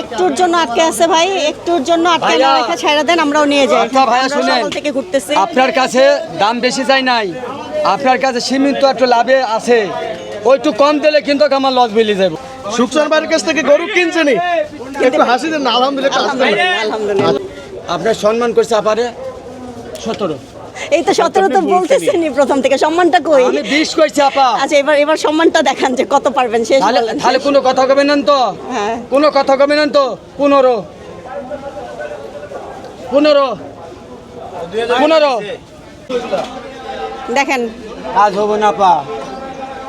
একটুর জন্য আটকে আছে ভাই একটুর জন্য আটকে না। রেখে ছেড়ে দেন আমরাও নিয়ে যাই। আচ্ছা ভাইয়া আমরা শুনেন। থেকে ঘুরতেছি। আপনার কাছে দাম বেশি চাই নাই। আপনার কাছে সীমিত একটু লাভে আছে। ওইটু কম দিলে কিন্তু আমার লস বেরিয়ে যাবে। সুকসান ভাইয়ের কাছ থেকে গরু কিনছেনি একটু হাসি দেন না, আলহামদুলিল্লাহ একটু হাসি দেন না। আলহামদুলিল্লাহ। আপনার সম্মান করছে আপারে? সতেরো। এই তো সতেরো তো বলতেছেনই প্রথম থেকে সম্মানটা কই? আমি বিশ কইছি আপা। আচ্ছা এবার এবার সম্মানটা দেখান যে কত পারবেন শেষ তাহলে কোনো কথা কবে নেন তো? হ্যাঁ। কোনো কথা কবে নেন তো? পনেরো। পনেরো। পনেরো। দেখেন। কাজ হব না পা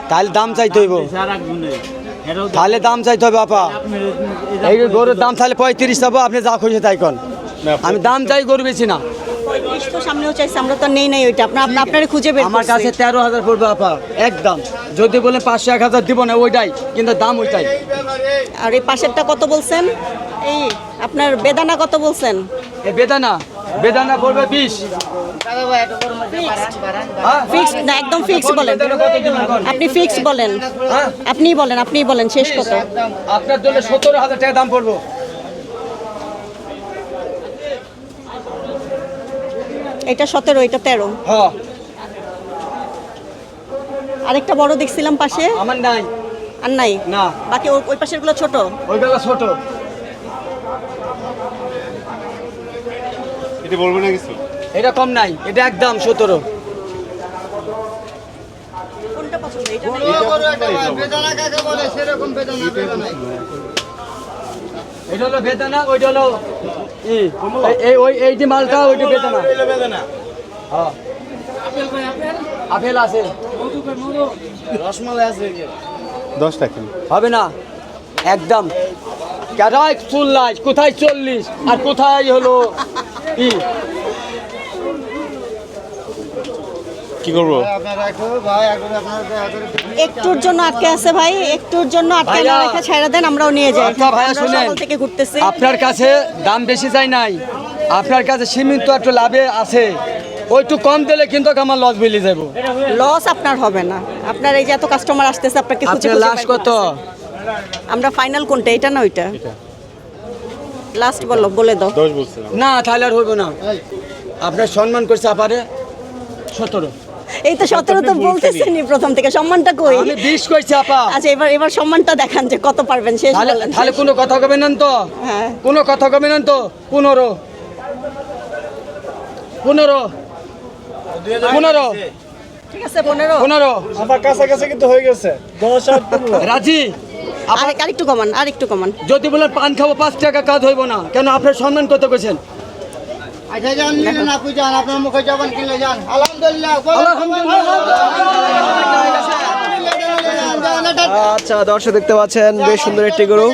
তাহলে দাম চাইতে হইব। তাহলে দাম চাইতে হবে আপা। এই গরুর দাম তাহলে পঁয়ত্রিশ যাব আপনি যা খুঁজে তাই কন। আমি দাম চাই গরু বেশি না। পঁয়ত্রিশ তো সামনেও চাইছে আমরা তো নেই নাই ওইটা। আপনার আপনি খুঁজে বের আমার কাছে তেরো হাজার পড়বে আপা একদম। যদি বলেন পাঁচশো এক হাজার দিব না ওইটাই কিন্তু দাম ওইটাই। আর এই পাশেরটা কত বলছেন? এই আপনার বেদানা কত বলছেন? বেদানা বেদানা পড়বে বিশ? ফিক্স না একদম ফিক্স বলেন। আপনি ফিক্স বলেন। হ্যাঁ? আপনিই বলেন আপনিই বলেন শেষ কত? আপনার জন্য সতেরো হাজার টাকা দাম পড়ব। এটা সতেরো এটা তেরো। হ্যাঁ আরেকটা বড় দেখছিলাম পাশে। আমার নাই। আর নাই? না। বাকি ওই- ওই পাশেরগুলো ছোট। ওইগুলো ছোট। এটা বলব না কিছু? এটা কম নাই এটা একদম সতেরো। কোনটা পছন্দ? এটা এটা হলো বেদানা ওইটা হলো এই- এই ওই এইটি মালটা ওইটি বেদানা হ্যাঁ। আপেল আছে। দশ টাকা। হবে না। একদম। চল্লিশ কোথায় চল্লিশ? আর কোথায় হলো? ই। কি করব? একটুর জন্য আটকে আছে ভাই একটুর জন্য আটকে না। রেখে ছেড়ে দেন আমরাও নিয়ে যাই। আচ্ছা ভাইয়া শুনেন। থেকে ঘুরতেছি। আপনার কাছে দাম বেশি চাই নাই। আপনার কাছে সীমিত একটু লাভে আছে। ওইটু কম দিলে কিন্তু আমার লস বেরিয়ে যাব লস আপনার হবে না। আপনার এই যে এত কাস্টমার আসতেছে আপনাকে আপনার খুঁজে লাস্ট বের কত? আমরা ফাইনাল কোনটা? এটা না ওইটা? লাস্ট বলো বলে দাও। না তাহলে আর হইব না। আপনার সম্মান করছে আপারে সতেরো। এই তো সতেরো তো বলতেছেনই প্রথম থেকে। সম্মানটা কই? আমি বিশ কইছি আপা। আচ্ছা এবার এবার সম্মানটা দেখান যে কত পারবেন শেষ তাহলে তাহলে কোনো কথা কবে নেন তো? হ্যাঁ। কোনো কথা কবে নেন তো? পনেরো। পনেরো। পনেরো। ঠিক আছে পনেরো। পনেরো। আমার কাছাকাছি কিন্তু হয়ে গেছে। দশ আর রাজি? আপা আরেকটু কমান আর একটু কমান। যদি বলেন পান খাব পাঁচ টাকা কাজ হইব না। কেন আপনার সম্মান কত করছেন আচ্ছা যান নিলেন আপনি যান আপনার মুখে জবান কিনলে আলহামদুলিল্লাহ। আচ্ছা দর্শক দেখতে পাচ্ছেন বেশ সুন্দর একটি গরু।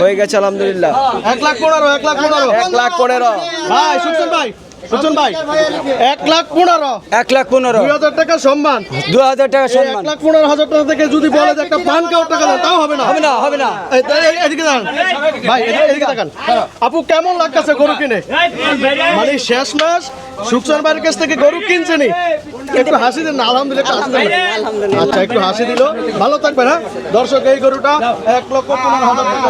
হয়ে গেছে আলহামদুলিল্লাহ। এক লাখ পনেরো এক লাখ পনেরো। এক লাখ পনেরো। ভাই সুকসান ভাই? এক লাখ পনেরো। এক লাখ পনেরো। দুই হাজার টাকা সম্মান। দু হাজার টাকা এক লাখ পনেরো হাজার টাকা থেকে যদি বলে একটা পান খাওয়ার টাকা দেন তাও হবে না। হবে না হবে না। এই- এই- এদিকে দাঁড়ান। ভাই এদিকে- এদিকে আপু কেমন লাগতেছে গরু কিনে? মানে শেষ মাস সুকসান ভাইয়ের কাছ থেকে গরু কিনছেনি একটু হাসি দেন আলহামদুলিল্লাহ। একটু হাসি দেন আচ্ছা একটু হাসি দিল। ভালো থাকবে না দর্শক এই গরুটা এক লক্ষ পনেরো হাজার টাকা